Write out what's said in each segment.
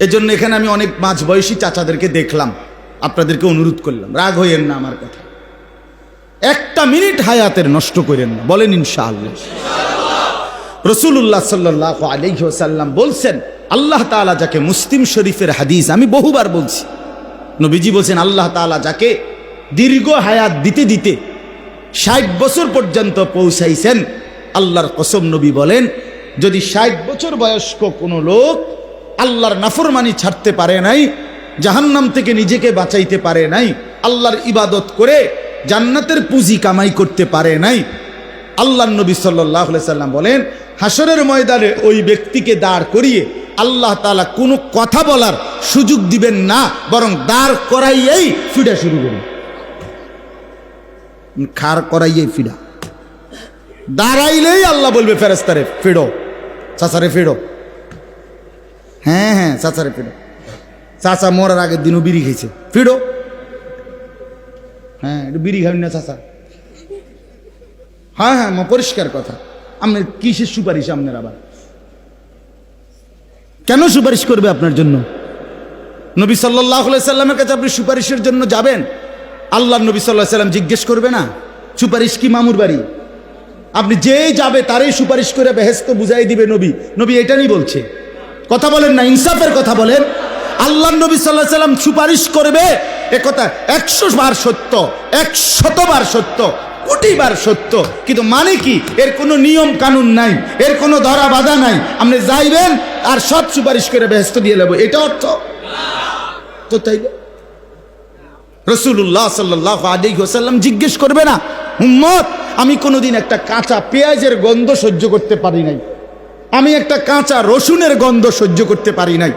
এজন্য এখানে আমি অনেক মাঝ বয়সী চাচাদেরকে দেখলাম। আপনাদেরকে অনুরোধ করলাম। রাগ হইয়েন না আমার কথা। একটা মিনিট হায়াতের নষ্ট করেন না। বলেন ইনশাআল্লাহ। রসুল্লাহ সাল্লাহ আলহ্লাম বলছেন, আল্লাহ তাআলা যাকে মুসলিম শরীফের হাদিস আমি বহুবার বলছি। নবীজি বলছেন, আল্লাহ তাআলা যাকে দীর্ঘ হায়াত দিতে দিতে ষাট বছর পর্যন্ত পৌঁছাইছেন, আল্লাহর কসম নবী বলেন, যদি ষাট বছর বয়স্ক কোনো লোক আল্লাহর নাফরমানি ছাড়তে পারে নাই, জাহান্নাম থেকে নিজেকে বাঁচাইতে পারে নাই, আল্লাহর ইবাদত করে জান্নাতের পুঁজি কামাই করতে পারে নাই। আল্লাহ নবী সাল্লাহ সাল্লাম বলেন হাসরের ময়দানে ওই ব্যক্তিকে দাঁড় করিয়ে আল্লাহ তালা কোনো কথা বলার সুযোগ দিবেন না, বরং দাঁড় করাইয়েই ফিডা শুরু করুন। খার করাইয়েই ফিডা। দাঁড়াইলেই আল্লাহ বলবে ফেরেস্তারে ফেডো চাচারে ফেডো হ্যাঁ হ্যাঁ চাচারে ফেডো চাচা মরার আগের দিনও বিড়ি খেয়েছে ফিডো হ্যাঁ একটু বিড়ি খাবেন না, চাচা? হ্যাঁ হ্যাঁ পরিষ্কার কথা। আপনার কিসের সুপারিশ আপনার আবার? কেন সুপারিশ করবে আপনার জন্য? নবী সাল্লাহ সাল্লামের কাছে আপনি সুপারিশের জন্য যাবেন? আল্লাহ নবী সাল্লাহ সাল্লাম জিজ্ঞেস করবে না? সুপারিশ কি মামুর বাড়ি? আপনি যে যাবে তারই সুপারিশ করে বেহেস্ত বুঝাই দিবে নবী। নবী এটা বলছে। কথা বলেন না, ইনসাফের কথা বলেন। আল্লাহ নবী সাল্লাহ সাল্লাম সুপারিশ করবে, এ কথা একশো বার সত্য একশতবার সত্য কোটিবার সত্য। কিন্তু মানে কি? এর কোনো নিয়ম কানুন নাই, এর কোনো ধরা বাধা নাই। আপনি যাইবেন আর সব সুপারিশ করে ব্যস্ত দিয়ে নেব, এটা অর্থ। তো তাই রসুল্লাহ সাল্লাহ আলী হোসাল্লাম জিজ্ঞেস করবে না হুম্মত আমি কোনোদিন একটা কাঁচা পেঁয়াজের গন্ধ সহ্য করতে পারি নাই। আমি একটা কাঁচা রসুনের গন্ধ সহ্য করতে পারি নাই।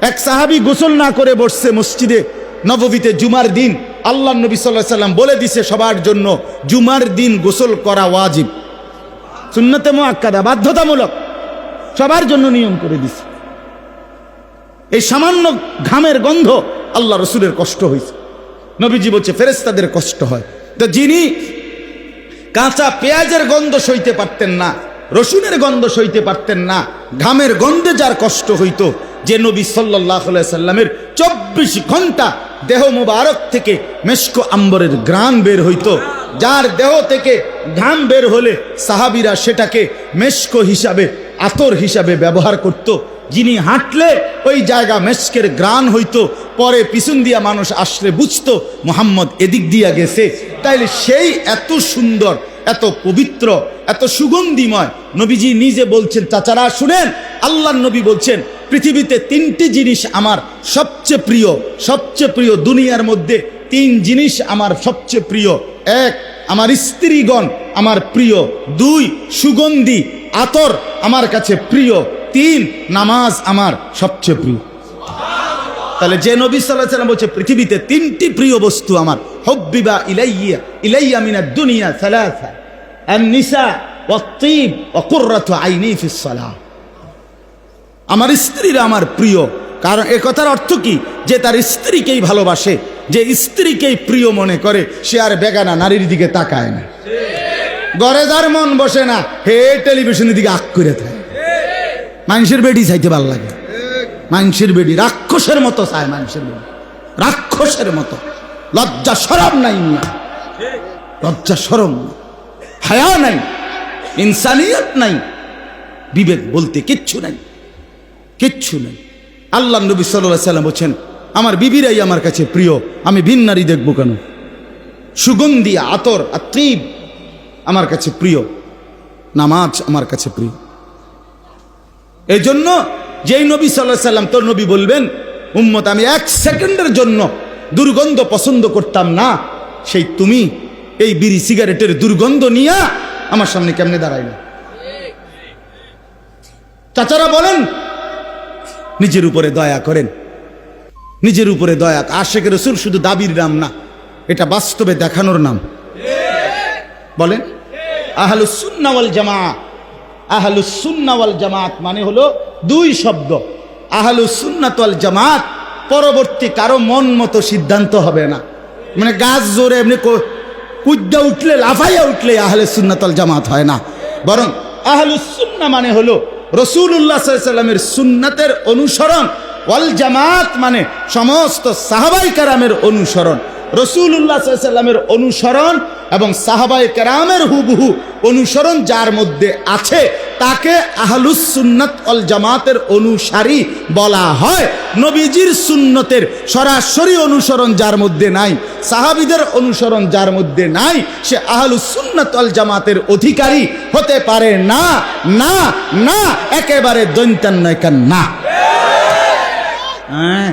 এক সাহাবি গোসল না করে বসছে মসজিদে, নববীতে জুমার দিন। আল্লাহ নবী সাল্লাহ সাল্লাম বলে দিছে সবার জন্য, জুমার দিন গোসল করা ওয়াজিব। সুন্নতে মোয়াক্কাদা বাধ্যতামূলক। সবার জন্য নিয়ম করে দিছে। এই সামান্য ঘামের গন্ধ আল্লাহ রসুলের কষ্ট হয়েছে নবীজি বলছে ফেরেস্তাদের কষ্ট হয়। তো যিনি কাঁচা পেঁয়াজের গন্ধ সইতে পারতেন না রসুনের গন্ধ সইতে পারতেন না ঘামের গন্ধে যার কষ্ট হইতো, যে নবী সাল্লাহ সাল্লামের চব্বিশ ঘণ্টা দেহ মুবারক থেকে মেশকো আম্বরের গ্রান বের হইতো, যার দেহ থেকে ঘাম বের হলে সাহাবিরা সেটাকে মেশকো হিসাবে, আতর হিসাবে ব্যবহার করত। যিনি হাঁটলে ওই জায়গা মেশকের গ্রান হইতো, পরে পিছন দিয়া মানুষ আসলে বুঝতো, মোহাম্মদ এদিক দিয়া গেছে তাইলে সেই এত সুন্দর, এত পবিত্র এত সুগন্ধিময়। নবীজি নিজে বলছেন, চাচারা, শুনেন আল্লাহ নবী বলছেন, পৃথিবীতে তিনটি জিনিস আমার সবচেয়ে প্রিয় সবচেয়ে প্রিয় দুনিয়ার মধ্যে তিন জিনিস আমার সবচেয়ে প্রিয়। এক, আমার স্ত্রীগণ আমার প্রিয়। দুই, সুগন্ধি, আতর আমার কাছে প্রিয়। তিন, নামাজ আমার সবচেয়ে প্রিয়। তাহলে যে নবী সাল্লাহ সাল্লাম বলছে, পৃথিবীতে তিনটি প্রিয় বস্তু আমার, হব্বিবা ইলাইয়া ইলাইয়া মিনা দুনিয়া সালাসা। আমার স্ত্রীরা আমার প্রিয়। কারণ এ কথার অর্থ কি? যে তার স্ত্রীকেই ভালোবাসে, যে স্ত্রীকেই প্রিয় মনে করে, সে আর বেগানা নারীর দিকে তাকায় না। গড়ে যার মন বসে না, হে টেলিভিশনের দিকে আক করে থাকে মানুষের বেডি চাইতে ভালো লাগে। মানুষের বেডি রাক্ষসের মতো চায় মানুষের বেডি। রাক্ষসের মতো। লজ্জা সরম নাই লজ্জা সরম নাই। হায়া নাই ইনসানিয়ত নাই, বিবেক বলতে কিচ্ছু নাই কিচ্ছু নাই। আল্লাহ নবী সাল্লাহ সাল্লাম বলছেন, আমার বিবিরাই আমার কাছে প্রিয়, আমি ভিন নারী দেখব কেন? সুগন্ধি, আতর আত্রিব আমার কাছে প্রিয়, নামাজ আমার কাছে প্রিয়। এই জন্য যেই নবী সাল্লাহ সাল্লাম তোর নবী বলবেন, উম্মত, আমি এক সেকেন্ডের জন্য দুর্গন্ধ পছন্দ করতাম না, সেই তুমি এই বিড়ি সিগারেটের দুর্গন্ধ নিয়ে আমার সামনে কেমনে দাঁড়াইলে? চাচারা বলেন, নিজের উপরে দয়া করেন। নিজের উপরে দয়া আশেখ রসুল শুধু দাবির নাম না, এটা বাস্তবে দেখানোর নাম। বলেন আহলুসুন্নাওয়াল জামা আহলুসুন্নাওয়াল জামাত মানে হলো দুই শব্দ। আহলুসুন্নাতওয়াল জামাত পরবর্তী কারও মন মতো সিদ্ধান্ত হবে না। মানে গাছ জোরে এমনি কুদ্দা উঠলে, লাফাইয়া উঠলে আহলে সুন্নাতল জামাত হয় না। বরং আহলুসুন্না মানে হলো রসুল্লাহ সাল্লামের সুন্নাতের অনুসরণ, ওয়াল জামাত মানে সমস্ত সাহাবাই কারামের অনুসরণ। রসুল্লাহ সাল্লামের অনুসরণ এবং সাহাবাই কারামের হুবহু অনুসরণ যার মধ্যে আছে তাকে আহলুস সুন্নাত অল জামাতের অনুসারী বলা হয়। নবীজির সুন্নতের সরাসরি অনুসরণ যার মধ্যে নাই, সাহাবিদের অনুসরণ যার মধ্যে নাই, সে আহলুস সুন্নাত অল জামাতের অধিকারী হতে পারে না না না, একেবারে দৈন্তান্নয়কার না হ্যাঁ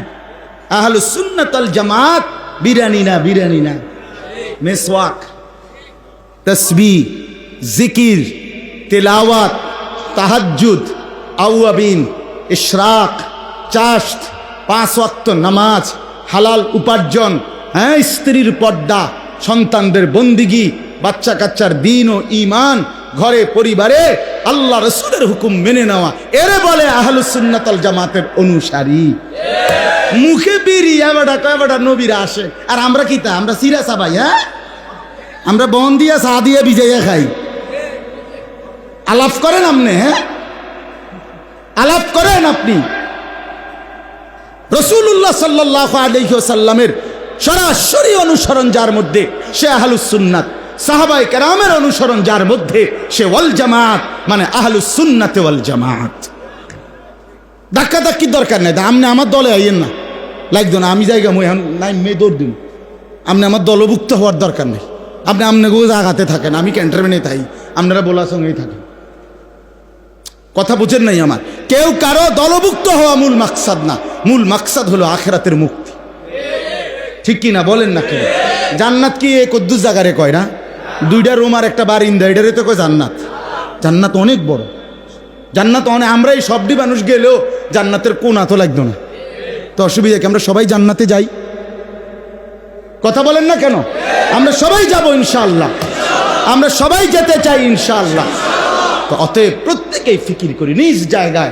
আহলুস সুন্নাত অল জামাত বিরানি না বিরানি না। মেসওয়াক, তসবি, জিকির, তেলাওয়াত তাহাজ্জুদ, আউয়াবিন, ইশরাক চাষ্ট পাঁচ ওয়াক্ত নামাজ, হালাল উপার্জন হ্যাঁ স্ত্রীর পর্দা, সন্তানদের বন্দিগি বাচ্চা কাচ্চার দিন ও ইমান ঘরে, পরিবারে আল্লাহ রসুলের হুকুম মেনে নেওয়া। এরে বলে আহলুসুন্নাতল জামাতের অনুসারী। মুখে বিড়ি এবারটা কয়বারটা নবীরা আসে। আর আমরা কি তা? আমরা সিরা সাবাই হ্যাঁ? আমরা বন দিয়া চা দিয়ে খাই। আলাপ করেন আপনি হ্যাঁ? আলাপ করেন আপনি। রসুল্লাহ সাল্লাহ আলহ্লামের সরাসরি অনুসরণ যার মধ্যে সে আহলুসুন্নাত সাহাবাই কেরামের অনুসরণ যার মধ্যে সে ওয়াল জামাত মানে আহলুসুন্নাতে ওয়াল জামাত। ধাক্কা ধাক্কির দরকার নেই। আপনি আমার দলে আইয়েন না। লাগতো না আমি জায়গা মই নাই মেয়ে দৌড় দিন। আপনি আমার দলভুক্ত হওয়ার দরকার নেই। আপনি আপনাকেও জাগাতে থাকেন, আমি ক্যান্টারমেনে থাই। আপনারা বলার সঙ্গেই থাকেন। কথা বুঝেন নাই আমার। কেউ কারও দলভুক্ত হওয়া মূল মাকসাদ না। মূল মাকসাদ হলো আখেরাতের মুক্তি। ঠিক কি না বলেন না কেউ? জান্নাত কি এই কদ্দুস জাগারে কয় না? দুইটা রুম আর একটা বারিন্দা এটারে তো কয় জান্নাত। জান্নাত অনেক বড়। জান্নাত অনেক আমরা এই সবটি মানুষ গেলেও জান্নাতের কোন তো লাগতো না। তো অসুবিধা কি? আমরা সবাই জান্নাতে যাই। কথা বলেন না কেন? আমরা সবাই যাব ইনশাল্লাহ আমরা সবাই যেতে চাই ইনশাআল্লাহ। তো অতএব প্রত্যেকেই ফিকির করি নিজ জায়গায়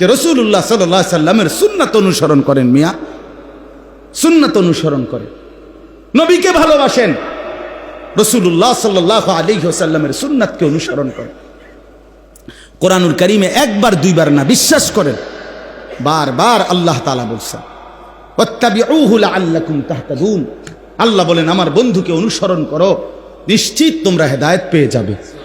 যে রসুল্লাহ সাল্লাহ সাল্লামের সুন্নাত অনুসরণ করেন মিয়া। সুন্নাত অনুসরণ করেন নবীকে ভালোবাসেন। রসুল্লাহ সাল্লাহ আলী সাল্লামের সুন্নাতকে অনুসরণ করেন। কোরআনুল করিমে একবার, দুইবার না, বিশ্বাস করেন। বারবার আল্লাহ তালা বলছেন আল্লাহ বলেন, আমার বন্ধুকে অনুসরণ করো। নিশ্চিত তোমরা হেদায়ত পেয়ে যাবে।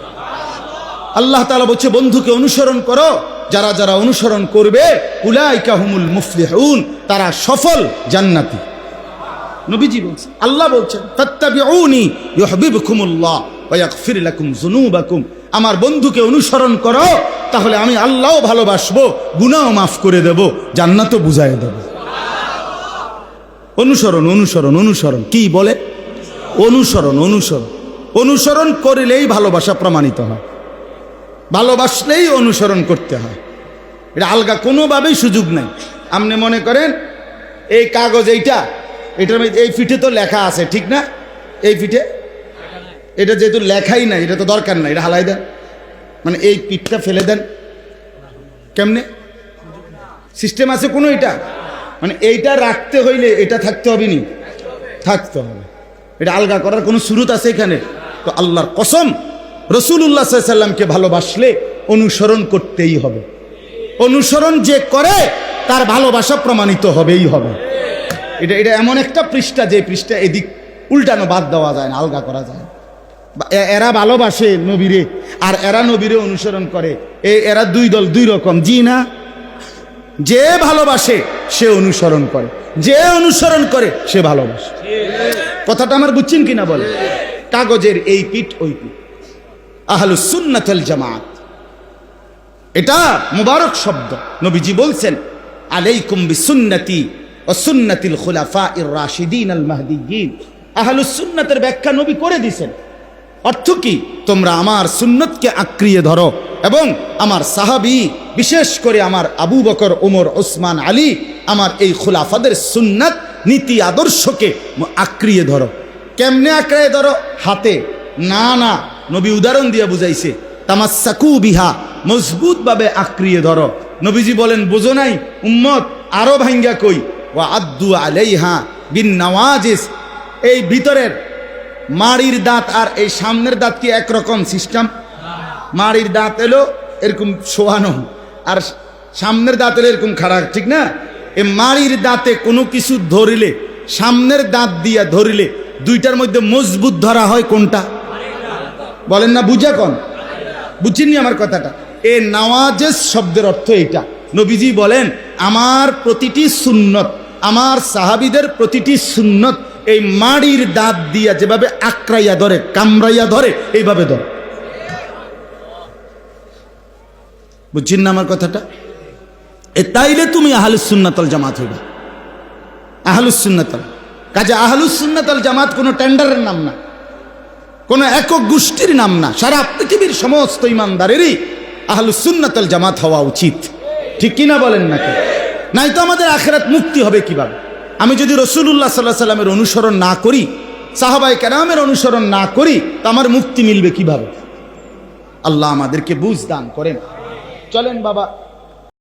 আল্লাহ তালা বলছে, বন্ধুকে অনুসরণ করো, যারা যারা অনুসরণ করবে, উলাইকা হুমুল মুফলিহুন, তারা সফল জান্নাতি। নবীজি বলছেন, আল্লাহ বলছেন তাত্তাবিউনি ইউহিব্বুকুমুল্লাহ ওয়া লাকুম যুনুবাকুম। আমার বন্ধুকে অনুসরণ করো, তাহলে আমি আল্লাহও ভালোবাসবো, গুনাহও মাফ করে দেব, জান্নাতও বুঝাই দেব। অনুসরণ অনুসরণ অনুসরণ, কি বলে? অনুসরণ অনুসরণ। অনুসরণ করলেই ভালোবাসা প্রমাণিত হয়। ভালোবাসলেই অনুসরণ করতে হয়। এটা আলগা কোনোভাবেই সুযোগ নাই। আপনি মনে করেন, এই কাগজ এইটা, এটার এই ফিটে তো লেখা আছে, ঠিক না? এই ফিটে? এটা যেহেতু লেখাই নাই, এটা তো দরকার নাই, এটা হালাই দেন। মানে এই পিঠটা ফেলে দেন। কেমনে? সিস্টেম আছে কোনো এটা? মানে এইটা রাখতে হইলে এটা থাকতে হবে নি? থাকতে হবে। এটা আলগা করার কোনো সুরুত আছে এখানে? তো আল্লাহর কসম রসুল্লাহ সাল্লামকে ভালোবাসলে অনুসরণ করতেই হবে। অনুসরণ যে করে, তার ভালোবাসা প্রমাণিত হবেই হবে। এটা এটা এমন একটা পৃষ্ঠা, যে পৃষ্ঠা এদিক উল্টানো বাদ দেওয়া যায় না, আলগা করা যায় এরা ভালোবাসে নবীরে, আর এরা নবীরে অনুসরণ করে। এ, এরা দুই দল, দুই রকম, জি না? যে ভালোবাসে, সে অনুসরণ করে। যে অনুসরণ করে, সে ভালোবাসে। কথাটা আমার বুঝছেন কিনা বলে কাগজের এই পিঠ, ওই পিঠ। আহলুস সুন্নাতুল জামাত। এটা মুবারক শব্দ। নবীজি বলছেন, আলাইকুম বিসুন্নতি ও সুন্নাতিল খুলাফা ইর রাশিদিন আল মাহদিয়িন আহলুস সুন্নাতের ব্যাখ্যা নবী করে দিছেন। অর্থ কি? তোমরা আমার সুন্নতকে আঁকড়িয়ে ধরো এবং আমার সাহাবি, বিশেষ করে আমার আবু বকর ওমর ওসমান আলী, আমার এই খুলাফাদের সুন্নাত নীতি আদর্শকে আঁকড়িয়ে ধরো। কেমনে আঁকড়িয়ে ধরো? হাতে না না নবী উদাহরণ দিয়ে বুঝাইছে, তামাসাকু বিহা, মজবুতভাবে আক্রিয়ে ধরো। নবীজি বলেন, বোঝো নাই, উম্মত আরও ভাঙ্গা কই? ও আব্দু আলাইহা বিন নওয়াজিস। এই ভিতরের মাড়ির দাঁত আর এই সামনের দাঁত কি একরকম সিস্টেম? মাড়ির দাঁত এলো, এরকম শোয়ানো, আর সামনের দাঁত এলো এরকম খারাপ ঠিক না? এ মাড়ির দাঁতে কোনো কিছু ধরিলে, সামনের দাঁত দিয়া ধরিলে, দুইটার মধ্যে মজবুত ধরা হয় কোনটা? বলেন না বুঝা কন? বুঝিনি আমার কথাটা। এ নওয়াজেস শব্দের অর্থ এটা নবীজি বলেন, আমার প্রতিটি সুন্নত, আমার সাহাবিদের প্রতিটি সুন্নত, এই মাড়ির দাঁত দিয়া যেভাবে আক্রাইয়া ধরে, কামড়াইয়া ধরে, এইভাবে ধরে। বুঝছেন না আমার কথাটা? এ তাইলে তুমি আহলুসুন্নাতল জামাত হইবা। আহলুসুন্নাতল। কাজে আহলুসুন্নাতল জামাত কোনো টেন্ডারের নাম না। কোনো একক গোষ্ঠীর নাম না, সারা পৃথিবীর সমস্ত ইমানদারেরই আহলুসুন্নাতল জামাত হওয়া উচিত। ঠিক কিনা বলেন নাকি? নাই তো আমাদের আখেরাত মুক্তি হবে কীভাবে? আমি যদি রসুল্লাহ সাল্লাহ সাল্লামের অনুসরণ না করি সাহাবাই কেরামের অনুসরণ না করি, তো আমার মুক্তি মিলবে কীভাবে? আল্লাহ আমাদেরকে বুঝ দান করেন। চলেন বাবা